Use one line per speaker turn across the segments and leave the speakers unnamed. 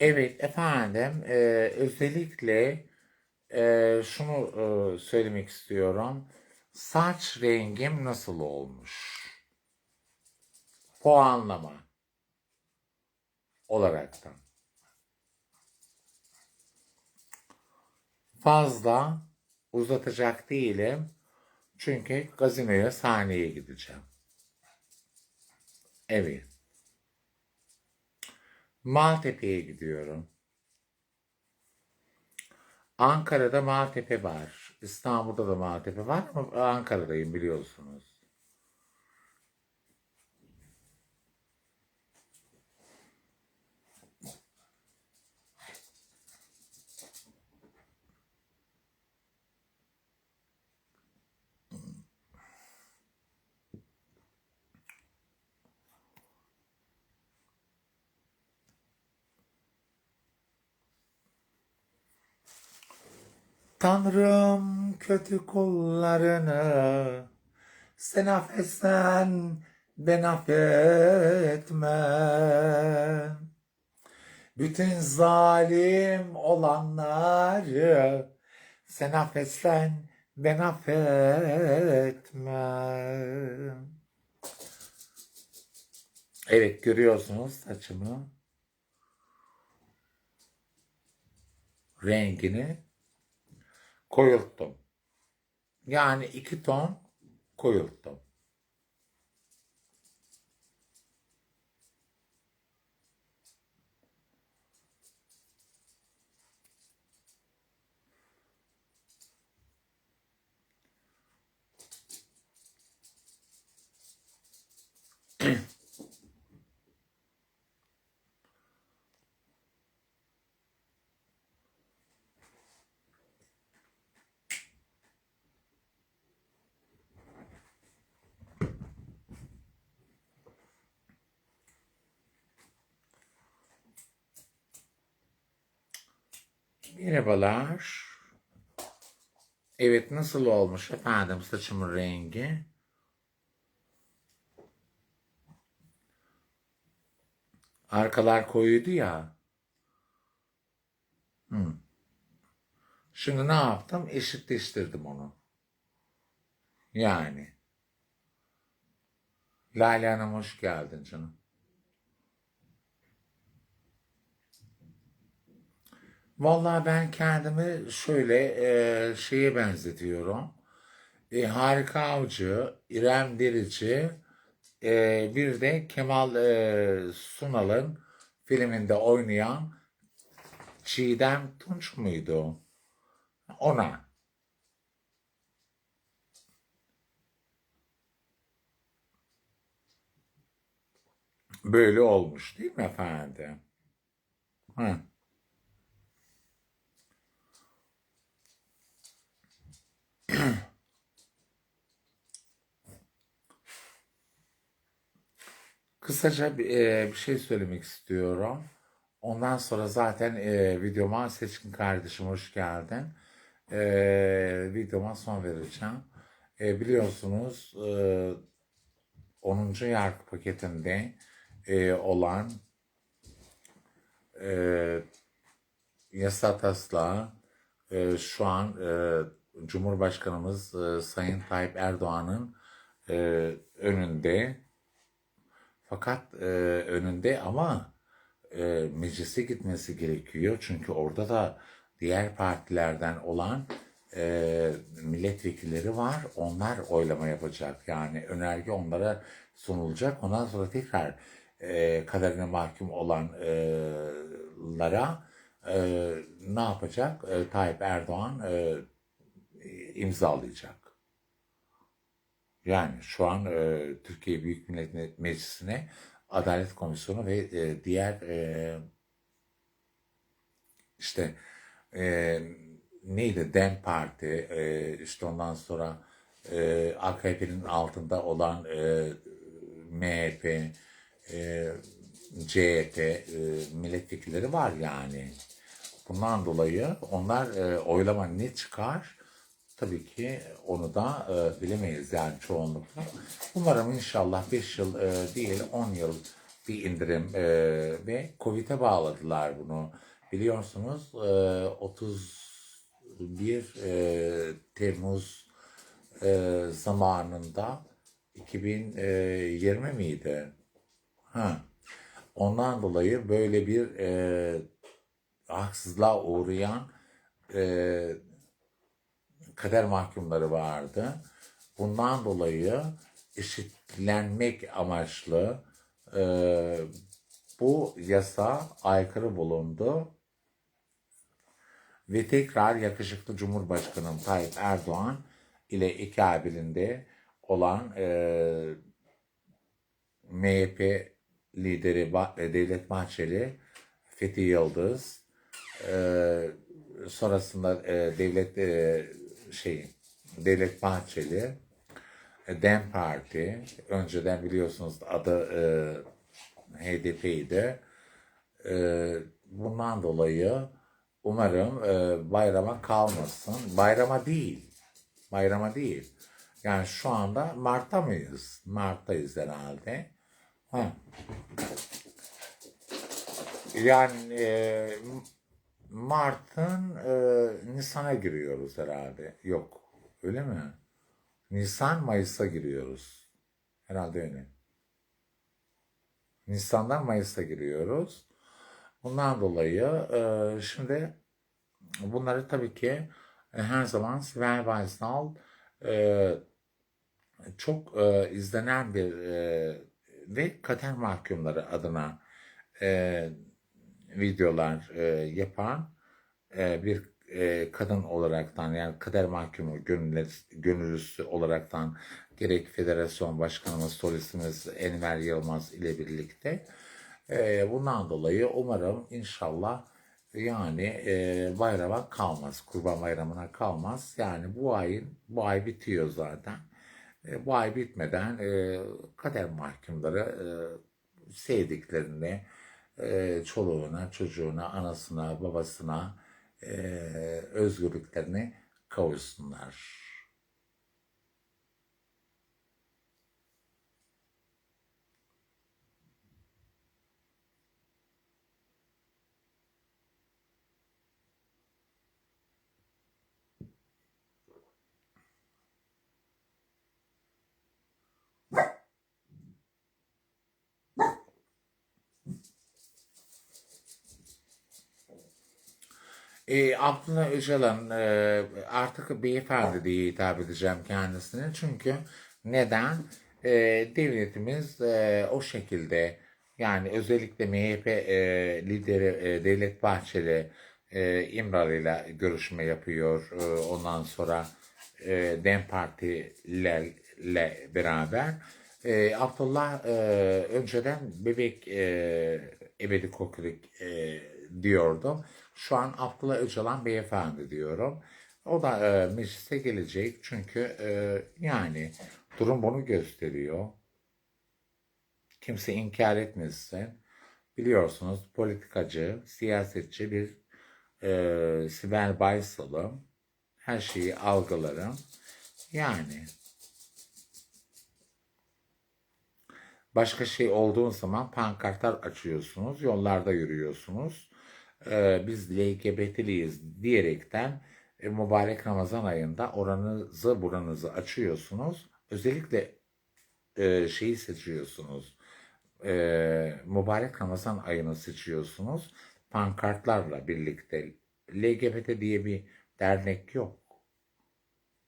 Evet efendim, e, özellikle e, şunu e, söylemek istiyorum. Saç rengim nasıl olmuş? Puanlama olaraktan. Fazla uzatacak değilim. Çünkü gazinoya sahneye gideceğim. Evet. Maltepe'ye gidiyorum. Ankara'da Maltepe var. İstanbul'da da Maltepe var ama Ankara'dayım biliyorsunuz. Tanrım kötü kullarını sen affetsen ben affetmem. Bütün zalim olanları sen affetsen ben affetmem. Evet görüyorsunuz saçımı. Rengini koyulttum. Yani iki ton koyulttum. Merhabalar. Evet nasıl olmuş efendim saçımın rengi? Arkalar koyuydu ya. Hı. Şimdi ne yaptım? Eşitleştirdim onu. Yani. Lale Hanım hoş geldin canım. Vallahi ben kendimi şöyle e, şeye benzetiyorum. E, Harika Avcı, İrem Derici, e, bir de Kemal e, Sunal'ın filminde oynayan Çiğdem Tunç muydu? Ona. Böyle olmuş değil mi efendim? Hı. Kısaca bir, e, bir şey söylemek istiyorum. Ondan sonra zaten e, videoma Seçkin kardeşim hoş geldin. E, videoma son vereceğim. E, biliyorsunuz e, 10. yargı paketinde e, olan e, yasa taslağı e, şu an e, Cumhurbaşkanımız e, Sayın Tayyip Erdoğan'ın e, önünde fakat e, önünde ama e, meclise gitmesi gerekiyor. Çünkü orada da diğer partilerden olan e, milletvekilleri var. Onlar oylama yapacak. Yani önerge onlara sunulacak. Ondan sonra tekrar e, kaderine mahkum olanlara e, ne yapacak? E, Tayyip Erdoğan e, imzalayacak. Yani şu an e, Türkiye Büyük Millet Meclisi'ne Adalet Komisyonu ve e, diğer e, işte e, neydi DEM Parti e, işte ondan sonra e, AKP'nin altında olan e, MHP, e, CHP e, milletvekilleri var yani. Bundan dolayı onlar e, oylama ne çıkar? Tabii ki onu da e, bilemeyiz yani çoğunlukla. Umarım inşallah 5 yıl e, değil 10 yıl bir indirim e, ve Covid'e bağladılar bunu. Biliyorsunuz e, 31 e, Temmuz e, zamanında 2020 miydi? Ha. Ondan dolayı böyle bir e, haksızlığa uğrayan e, kader mahkumları vardı. Bundan dolayı eşitlenmek amaçlı e, bu yasa aykırı bulundu ve tekrar yakışıklı Cumhurbaşkanı Tayyip Erdoğan ile iki abirinde olan e, MHP lideri e, Devlet Bahçeli, Fethi Yıldız, e, sonrasında e, devlet e, şey Devlet Bahçeli, e, Dem Parti, önceden biliyorsunuz adı e, HDP'ydi. E, bundan dolayı umarım e, bayrama kalmasın. Bayrama değil. Bayrama değil. Yani şu anda Mart'ta mıyız? Mart'tayız herhalde. Ha. Yani e, Mart'ın e, Nisan'a giriyoruz herhalde. Yok. Öyle mi? Nisan Mayıs'a giriyoruz. Herhalde öyle. Nisan'dan Mayıs'a giriyoruz. Bundan dolayı e, şimdi bunları tabii ki e, her zaman Sven Weissnall e, çok e, izlenen bir e, ve kader mahkumları adına e, videolar e, yapan e, bir e, kadın olaraktan yani kader mahkumu gönüllüsü, olaraktan gerek federasyon başkanımız solistimiz Enver Yılmaz ile birlikte e, bundan dolayı umarım inşallah yani e, bayrama kalmaz. Kurban bayramına kalmaz. Yani bu ayın bu ay bitiyor zaten. E, bu ay bitmeden e, kader mahkumları e, sevdiklerini e, çoluğuna, çocuğuna, anasına, babasına e, özgürlüklerini kavuşsunlar. E, Abdullah Öcalan e, artık beyefendi diye hitap edeceğim kendisine. Çünkü neden? E, devletimiz e, o şekilde yani özellikle MHP e, lideri e, Devlet Bahçeli e, İmralı'yla görüşme yapıyor. E, ondan sonra e, DEM Parti'lerle beraber. E, Abdullah e, önceden bebek e, ebedi kokulik e, diyordu. Şu an Abdullah Öcalan beyefendi diyorum. O da e, meclise gelecek çünkü e, yani durum bunu gösteriyor. Kimse inkar etmesin. Biliyorsunuz politikacı, siyasetçi bir e, Sibel Baysal'ım. Her şeyi algılarım. Yani başka şey olduğun zaman pankartlar açıyorsunuz, yollarda yürüyorsunuz. Ee, biz LGBT'liyiz diyerekten e, mübarek Ramazan ayında oranızı buranızı açıyorsunuz. Özellikle e, şeyi seçiyorsunuz. E, mübarek Ramazan ayını seçiyorsunuz. Pankartlarla birlikte. LGBT diye bir dernek yok.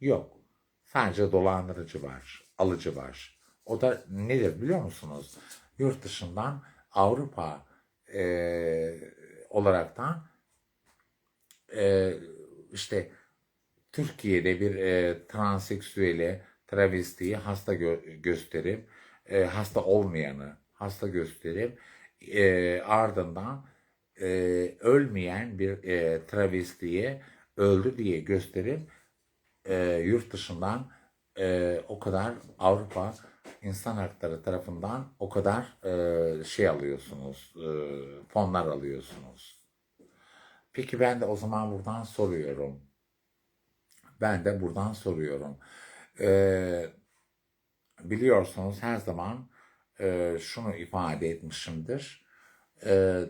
Yok. Sadece dolandırıcı var, alıcı var. O da nedir biliyor musunuz? Yurt dışından Avrupa e, olaraktan e, işte Türkiye'de bir e, transseksüeli, travestiyi hasta gö- gösterip e, hasta olmayanı hasta gösterip e, ardından e, ölmeyen bir e, travestiye öldü diye gösterip e, yurt dışından e, o kadar Avrupa insan hakları tarafından o kadar e, şey alıyorsunuz, e, fonlar alıyorsunuz. Peki ben de o zaman buradan soruyorum. Ben de buradan soruyorum. E, biliyorsunuz her zaman e, şunu ifade etmişimdir. E,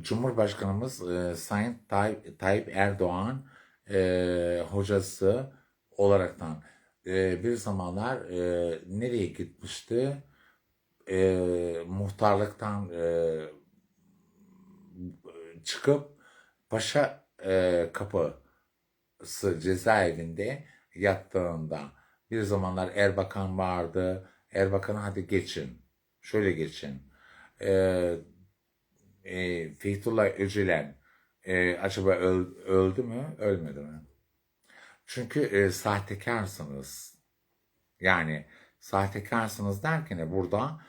Cumhurbaşkanımız e, Sayın Tayyip, Tayyip Erdoğan e, hocası olaraktan e, bir zamanlar e, nereye gitmişti? E, muhtarlıktan e, çıkıp Paşa e, Kapısı cezaevinde yattığında bir zamanlar Erbakan vardı. Erbakan'a hadi geçin. Şöyle geçin. E, e, Fethullah Öcalan e, acaba öl- öldü mü? Ölmedi mi? Çünkü e, sahtekarsınız. Yani sahtekarsınız derken burada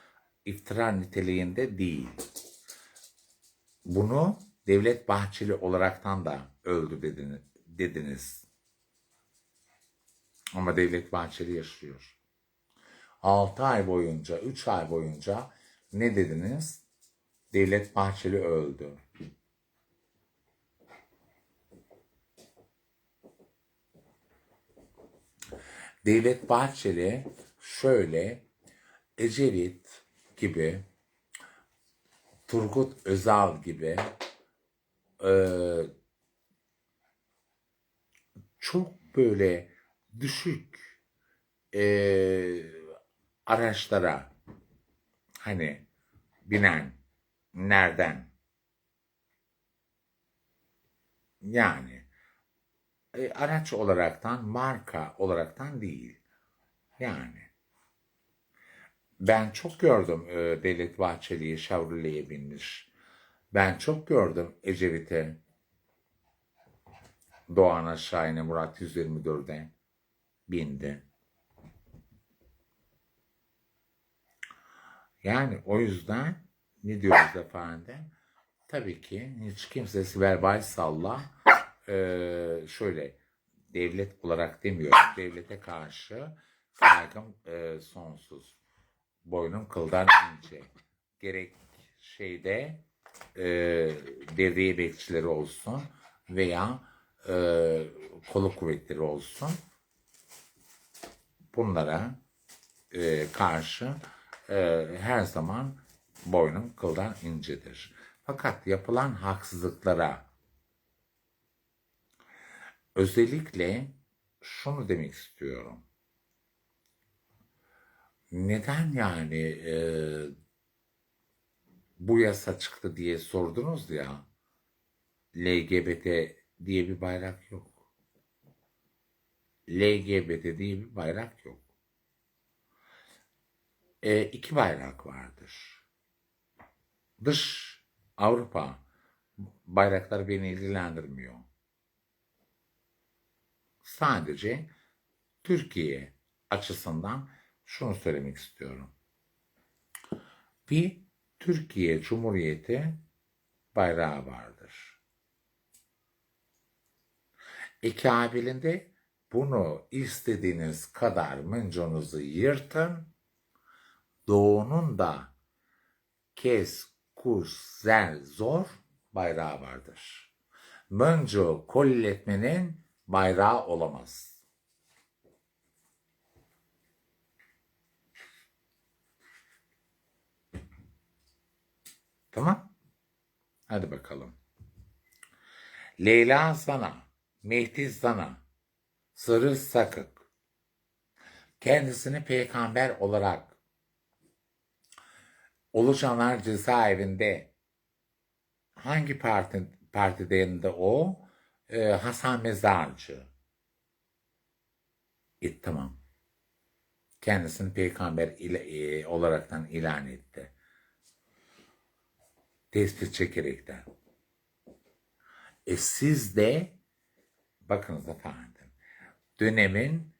iftira niteliğinde değil. Bunu Devlet Bahçeli olaraktan da öldü dediniz. dediniz. Ama Devlet Bahçeli yaşıyor. 6 ay boyunca, 3 ay boyunca ne dediniz? Devlet Bahçeli öldü. Devlet Bahçeli şöyle Ecevit gibi Turgut Özal gibi eee, çok böyle düşük eee, araçlara hani binen nereden? Yani e, araç olaraktan marka olaraktan değil. Yani. Ben çok gördüm e, Devlet Bahçeli'yi Chevrolet'e binmiş. Ben çok gördüm Ecevit'e Doğan Şahin'e Murat 124'e bindi. Yani o yüzden ne diyoruz efendim? Tabii ki hiç kimse Sibel Baysal'la eee, şöyle devlet olarak demiyorum. Devlete karşı saygım eee, sonsuz. Boynum kıldan ince. Gerek şeyde eee devriye bekçileri olsun veya eee kolu kuvvetleri olsun. Bunlara e, karşı e, her zaman boynum kıldan incedir. Fakat yapılan haksızlıklara özellikle şunu demek istiyorum. Neden yani e, bu yasa çıktı diye sordunuz ya LGBT diye bir bayrak yok. LGBT diye bir bayrak yok. E, iki bayrak vardır. Dış Avrupa bayrakları beni ilgilendirmiyor. Sadece Türkiye açısından şunu söylemek istiyorum. Bir Türkiye Cumhuriyeti bayrağı vardır. İkabilinde bunu istediğiniz kadar mınconuzu yırtın, doğunun da kes, kus, zer, zor bayrağı vardır. Mınco kolletmenin bayrağı olamaz. Tamam? Hadi bakalım. Leyla Zana, Mehdi Zana, Sırrı Sakık, kendisini peygamber olarak Ulucanlar cezaevinde hangi parti partilerinde o? Ee, Hasan Mezarcı. E, tamam. Kendisini peygamber ile, e, olaraktan ilan etti. Tespit çekerekten. E siz de bakınız efendim dönemin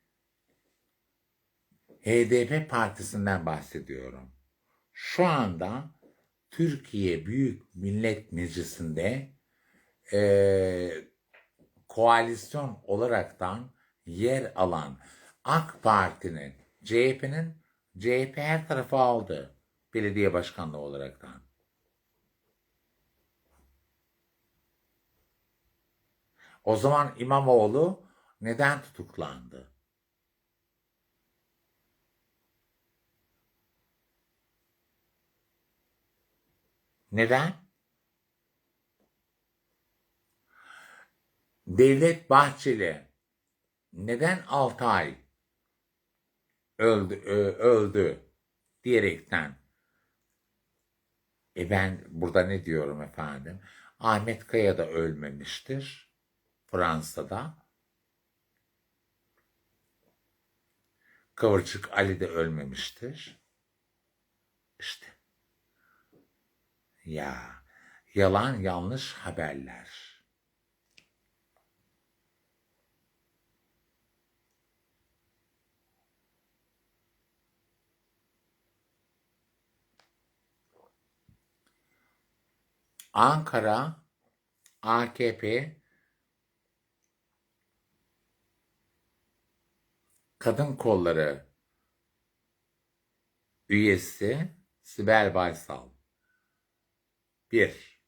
HDP partisinden bahsediyorum. Şu anda Türkiye Büyük Millet Meclisi'nde eee, koalisyon olaraktan yer alan AK Parti'nin, CHP'nin, CHP her tarafa aldı belediye başkanlığı olaraktan. O zaman İmamoğlu neden tutuklandı? Neden? Devlet Bahçeli neden 6 ay öldü, öldü diyerekten e ben burada ne diyorum efendim? Ahmet Kaya da ölmemiştir Fransa'da. Kıvırcık Ali de ölmemiştir. İşte. Ya yalan yanlış haberler. Ankara AKP Kadın Kolları üyesi Sibel Baysal. 1.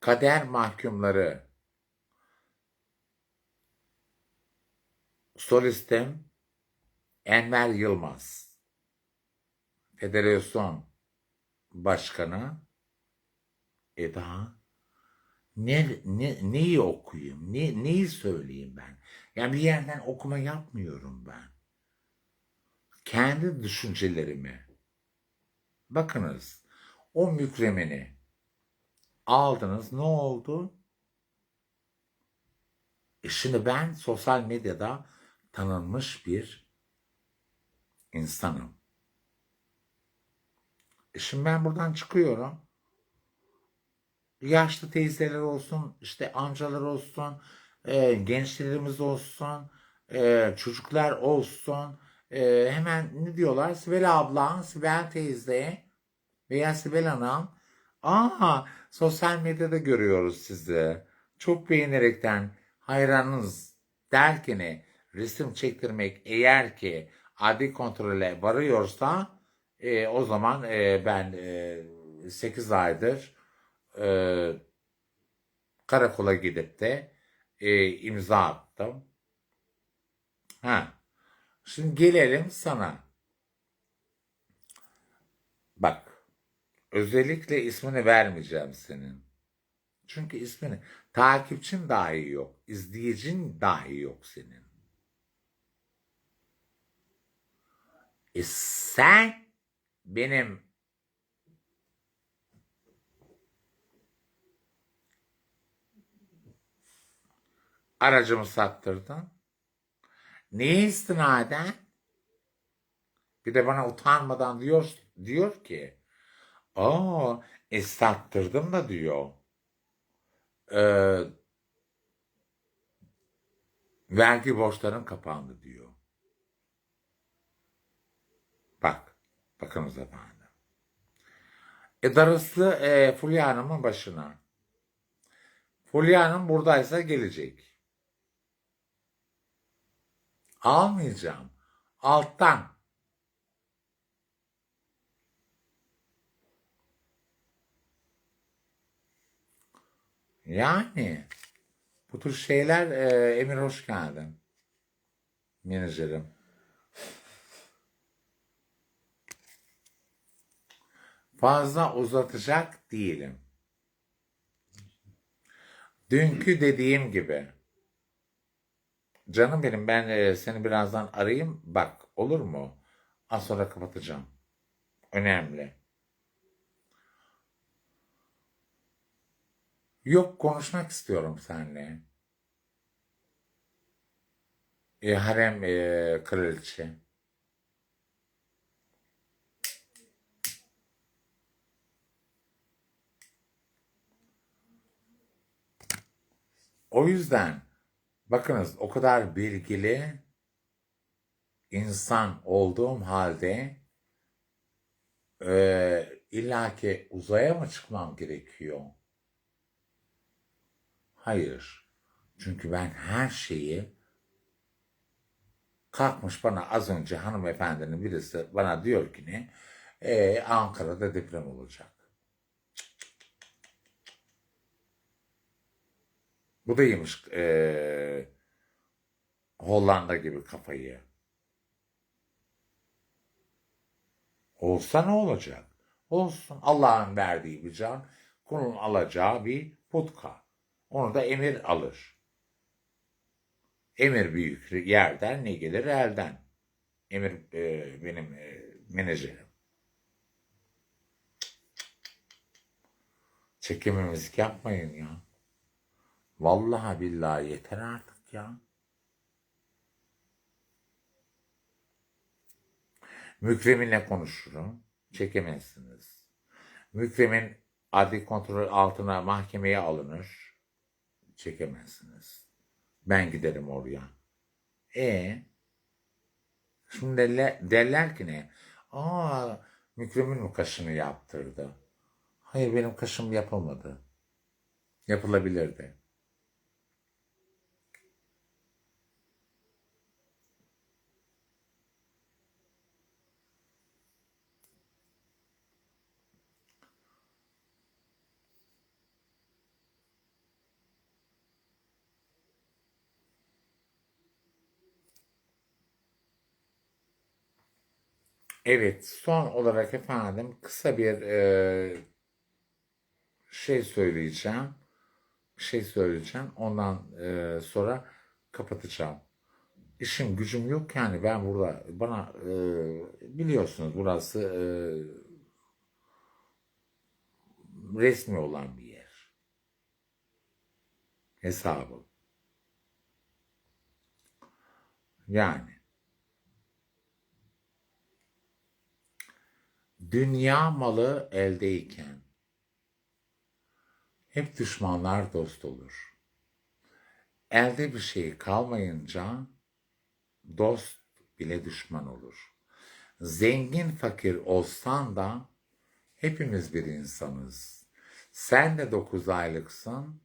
Kader mahkumları solistim Enver Yılmaz. Federasyon Başkanı Eda ne, ne, neyi okuyayım? Ne, neyi söyleyeyim ben? Yani bir yerden okuma yapmıyorum ben. Kendi düşüncelerimi. Bakınız o mükremeni aldınız ne oldu? E şimdi ben sosyal medyada tanınmış bir insanım. E şimdi ben buradan çıkıyorum yaşlı teyzeler olsun, işte amcalar olsun, e, gençlerimiz olsun, e, çocuklar olsun. E, hemen ne diyorlar? Sibel abla, Sibel teyze veya Sibel Hanım. Aa, sosyal medyada görüyoruz sizi. Çok beğenerekten hayranınız derken resim çektirmek eğer ki adli kontrole varıyorsa e, o zaman e, ben e, 8 aydır e, karakola gidip de e, imza attım. Ha. Şimdi gelelim sana. Bak. Özellikle ismini vermeyeceğim senin. Çünkü ismini takipçin dahi yok. izleyicin dahi yok senin. E sen benim aracımı sattırdın. Neye istinaden? Bir de bana utanmadan diyor, diyor ki aa e sattırdım da diyor. Ee, vergi borçların kapandı diyor. Bak, bakınız efendim. E darısı e, Fulya Hanım'ın başına. Fulya Hanım buradaysa gelecek. Almayacağım. Alttan. Yani bu tür şeyler e, Emir hoş geldin. Menajerim. Fazla uzatacak değilim. Dünkü dediğim gibi. Canım benim ben e, seni birazdan arayayım. Bak olur mu? Az sonra kapatacağım. Önemli. Yok konuşmak istiyorum seninle. E, harem e, kraliçe. O yüzden bakınız o kadar bilgili insan olduğum halde e, illaki uzaya mı çıkmam gerekiyor? Hayır. Çünkü ben her şeyi kalkmış bana az önce hanımefendinin birisi bana diyor ki ne? E, Ankara'da deprem olacak. Bu da yemiş e, Hollanda gibi kafayı. Olsa ne olacak? Olsun. Allah'ın verdiği bir can, kulun alacağı bir putka. Onu da emir alır. Emir büyük yerden ne gelir elden. Emir e, benim e, menajerim. Çekimimizlik yapmayın ya. Vallahi billahi yeter artık ya. Mükreminle konuşurum. Çekemezsiniz. Mükremin adli kontrol altına mahkemeye alınır. Çekemezsiniz. Ben giderim oraya. E Şimdi derler, derler ki ne? Aa, Mükremin mi kaşını yaptırdı? Hayır benim kaşım yapılmadı. Yapılabilirdi. Evet, son olarak efendim kısa bir e, şey söyleyeceğim. Şey söyleyeceğim. Ondan e, sonra kapatacağım. İşim gücüm yok yani ben burada bana e, biliyorsunuz burası e, resmi olan bir yer. Hesabı. Yani dünya malı eldeyken hep düşmanlar dost olur. Elde bir şey kalmayınca dost bile düşman olur. Zengin fakir olsan da hepimiz bir insanız. Sen de dokuz aylıksın,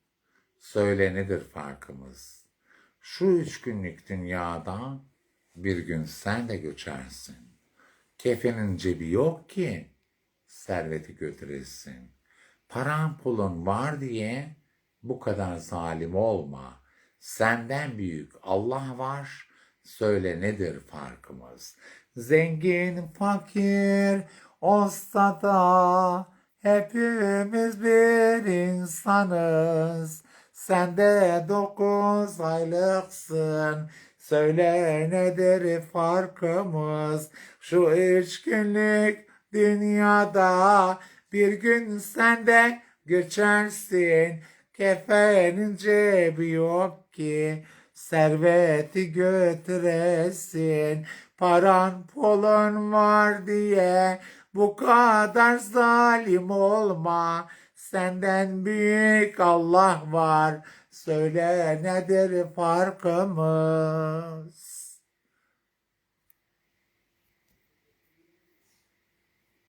söyle nedir farkımız? Şu üç günlük dünyada bir gün sen de göçersin. Kefenin cebi yok ki serveti götüresin. Paran pulun var diye bu kadar zalim olma. Senden büyük Allah var. Söyle nedir farkımız? Zengin fakir olsa da hepimiz bir insanız. Sen de dokuz aylıksın. Söyle nedir farkımız? Şu üç günlük dünyada bir gün sen de göçersin. Kefenin cebi yok ki serveti götüresin. Paran pulun var diye bu kadar zalim olma. Senden büyük Allah var. Söyle nedir farkımız?